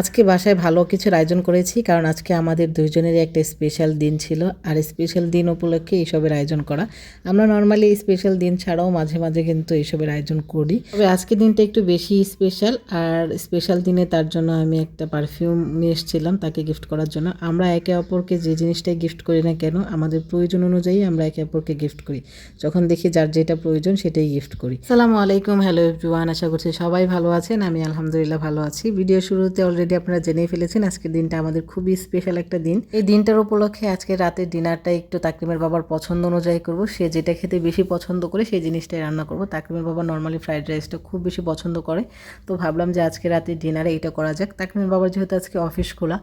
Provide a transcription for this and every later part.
আজকে বাসায় ভালো কিছুর আয়োজন করেছি, কারণ আজকে আমাদের দুইজনেরই একটা স্পেশাল দিন ছিল। আর স্পেশাল দিন উপলক্ষে এইসবের আয়োজন করা। আমরা নর্মালি স্পেশাল দিন ছাড়াও মাঝে মাঝে কিন্তু এইসবের আয়োজন করি। তবে আজকে দিনটা একটু বেশি স্পেশাল আর স্পেশাল দিনে তার জন্য আমি একটা পারফিউম নিয়ে এসেছিলাম তাকে গিফট করার জন্য। আমরা একে অপরকে যে জিনিসটাই গিফট করি না কেন, আমাদের প্রয়োজন অনুযায়ী আমরা একে অপরকে গিফট করি। যখন দেখি যার যেটা প্রয়োজন সেটাই গিফট করি। আসসালামু আলাইকুম হ্যালো এভরিওয়ান আশা করছি সবাই ভালো আছেন, আমি আলহামদুলিল্লাহ ভালো আছি। ভিডিও শুরুতে অলরেডি আপনারা জেনে ফেলেছেন, আজকের দিনটা আমাদের খুবই স্পেশাল একটা দিন। এই দিনটার উপলক্ষে আজকে রাতের ডিনারটা একটু তাকরিমের বাবার পছন্দ অনুযায়ী করব। সে যেটা খেতে বেশি পছন্দ করে, সেই জিনিসটাই রান্না করব। তাকরিমের বাবা নর্মালি ফ্রাইড রাইসটা খুব বেশি পছন্দ করে। তো ভাবলাম যে আজকে রাতে ডিনারে এটা করা যাক। তাকরিমের বাবার যেহেতু আজকে অফিস খোলা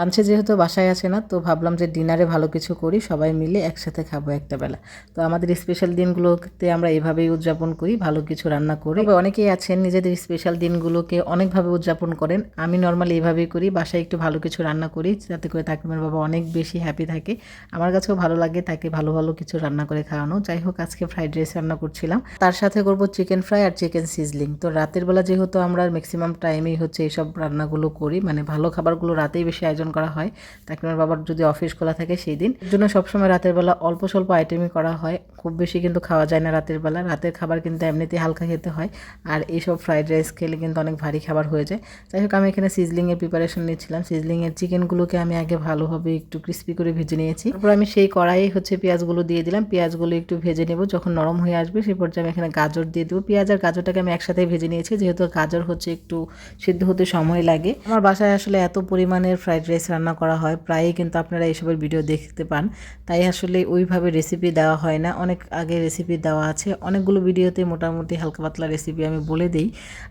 লাঞ্চে যেহেতু বাসায় আছে না, তো ভাবলাম যে ডিনারে ভালো কিছু করি, সবাই মিলে একসাথে খাব একটা বেলা। তো আমাদের স্পেশাল দিনগুলোতে আমরা এভাবেই উদযাপন করি, ভালো কিছু রান্না করি। তবে অনেকেই আছেন নিজেদের স্পেশাল দিনগুলোকে অনেকভাবে উদযাপন করেন। আমি নর্মালি এইভাবেই করি, বাসায় একটু ভালো কিছু রান্না করি, যাতে করে তাকিমের বাবা অনেক বেশি হ্যাপি থাকে। আমার কাছেও ভালো লাগে তাকে ভালো ভালো কিছু রান্না করে খাওয়ানো। যাই হোক, আজকে ফ্রাইড রাইস রান্না করছিলাম। তার সাথে করব চিকেন ফ্রাই আর চিকেন সিজলিং তো রাতের বেলা যেহেতু আমরা ম্যাক্সিমাম টাইমেই হচ্ছে এইসব রান্নাগুলো করি মানে ভালো খাবারগুলো রাতেই বেশি আয়োজন করা হয়। তাকে আমার বাবার যদি অফিস খোলা থাকে সেই দিন জন্য সবসময় রাতের বেলা অল্প স্বল্প আইটেমই করা হয়। খুব বেশি কিন্তু খাওয়া যায় না রাতের বেলা। রাতের খাবার কিন্তু এমনিতেই হালকা খেতে হয়। আর এইসব ফ্রাইড রাইস খেলে কিন্তু অনেক ভারী খাবার হয়ে যায়। যাই হোক, আমি এখানে সিজলিংয়ের প্রিপারেশন নিচ্ছিলাম। সিজলিংয়ের চিকেনগুলোকে আমি আগে ভালোভাবে একটু ক্রিস্পি করে ভেজে নিয়েছি। তারপর আমি সেই কড়াইয়ে হচ্ছে পেঁয়াজগুলো দিয়ে দিলাম। পেঁয়াজগুলো একটু ভেজে নেব। যখন নরম হয়ে আসবে সেই পর্যায়ে আমি এখানে গাজর দিয়ে দেবো। পেঁয়াজ আর গাজরটাকে আমি একসাথে ভেজে নিয়েছি। যেহেতু গাজর হচ্ছে একটু সিদ্ধ হতে সময় লাগে। আমার বাসায় আসলে এত পরিমাণের ফ্রাইড রাইস রান্না করা হয়, প্রায়ই কিন্তু আপনারা এইসবের ভিডিও দেখতে পান। তাই আসলে ওইভাবে রেসিপি দেওয়া হয় না। অনেক আগে রেসিপি দেওয়া আছে। অনেকগুলো ভিডিওতে মোটামুটি হালকা পাতলা রেসিপি আমি বলে দিই।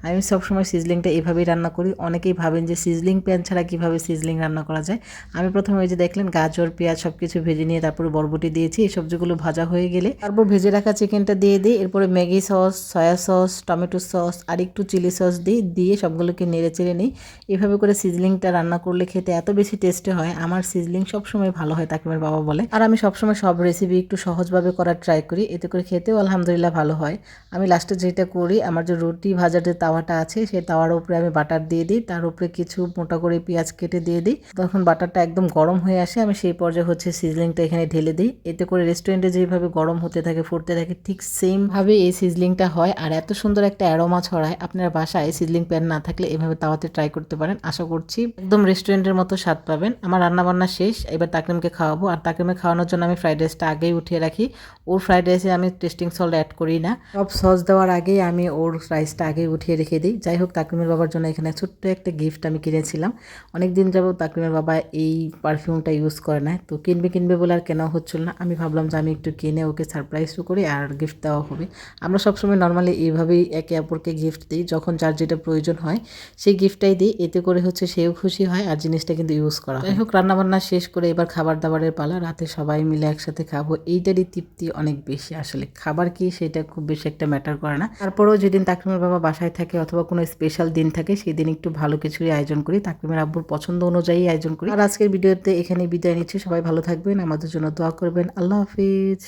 আমি সবসময় সিজলিংটা এইভাবেই রান্না করি। অনেকেই ভাবেন যে সিজলিং প্যান ছাড়া কীভাবে সিজলিং রান্না করা যায়? আমি প্রথমে ওই যে দেখলেন, গাজর, পেঁয়াজ সব কিছু ভেজে নিয়ে তারপরে বরবটি দিয়েছি। এই সবজিগুলো ভাজা হয়ে গেলে তারপর ভেজে রাখা চিকেনটা দিয়ে দিই। এরপরে Maggi sauce soy sauce tomato sauce আর একটু চিলি সস দিই দিয়ে সবগুলোকে নেড়ে চেড়ে নিই। এভাবে করে সিজলিংটা রান্না করলে খেতে এত বেশি টেস্টি হয়। আমার সিজলিং সবসময় ভালো হয় তাকিমের বাবা বলে। আর আমি সবসময় সব রেসিপি একটু সহজভাবে করার ট্রাই করি। এতে করে খেতেও আলহামদুলিল্লাহ ভালো হয়। আমি লাস্টে যেটা করি, আমার যে রুটি ভাজার যে তাওয়াটা আছে, সেই তাওয়ার উপরে আমি বাটার দিয়ে দিই। তার উপরে কিছু মোটা করে পেঁয়াজ কেটে দিয়ে দিই। তখন বাটারটা একদম গরম হয়ে আসে, আমি সেই পর্যায়ে হচ্ছে সিজলিংটা এখানে ঢেলে দিই। এতে করে রেস্টুরেন্টে যেভাবে গরম হতে থাকে, ফুটতে থাকে, ঠিক সেমভাবে এই সিজলিংটা হয়। আর এত সুন্দর একটা অ্যারোমা ছড়ায়। আপনার বাসায় সিজলিং প্যান না থাকলে এভাবে তাওয়াতে ট্রাই করতে পারেন। আশা করছি একদম রেস্টুরেন্টের মতো স্বাদ পাবেন। আমার রান্নাবান্না শেষ, এবার তাকরিমকে খাওয়াবো। আর তাকরিমে খাওয়ানোর জন্য আমি ফ্রাইড রাইসটা আগেই উঠিয়ে রাখি। ওর ফ্রাইড রাইসে আমি টেস্টিং সল্ট অ্যাড করি না। সব সস দেওয়ার আগেই আমি ওর রাইসটা আগেই উঠিয়ে রেখে দিই। যাই হোক, তাকরিমের বাবার জন্য এখানে ছোট্ট একটা গিফট আমি কিনেছিলাম। অনেক দিন যাব তাকরিমের বাবা এই পারফিউমটা ইউজ করে না। তো কিনবে কিনবে বলে আর কেনা হচ্ছিল না। আমি ভাবলাম যে আমি একটু কিনে ওকে সারপ্রাইজও করি আর গিফট দেওয়া হবে। আমরা সবসময় নর্মালি এইভাবেই একে অপরকে গিফট দিই। যখন যার যেটা প্রয়োজন হয়, সেই গিফটটাই দিই। এতে করে হচ্ছে সেও খুশি হয় আর জিনিসটা কিন্তু ইউজ করা যাই হোক রান্নাবান্না শেষ করে এবার খাবার দাবারের পালা, রাতে সবাই মিলে একসাথে খাব। এইটারই তৃপ্তি অনেক বেশি আসলে। খাবার কি সেটা খুব বেশি একটা ম্যাটার করে না। তারপরেও যেদিন তাকরিমের বাবা বাসায় থাকে অথবা কোনো স্পেশাল দিন থাকে সেই দিন একটু ভালো কিছুরই আয়োজন করি। তাকরিমের আব্বুর পছন্দ অনুযায়ী আয়োজন করি। আর আজকের ভিডিওতে এখানে বিদায় নিচ্ছি। সবাই ভালো থাকবেন। আমাদের জন্য দোয়া করবেন। আল্লাহ হাফিজ।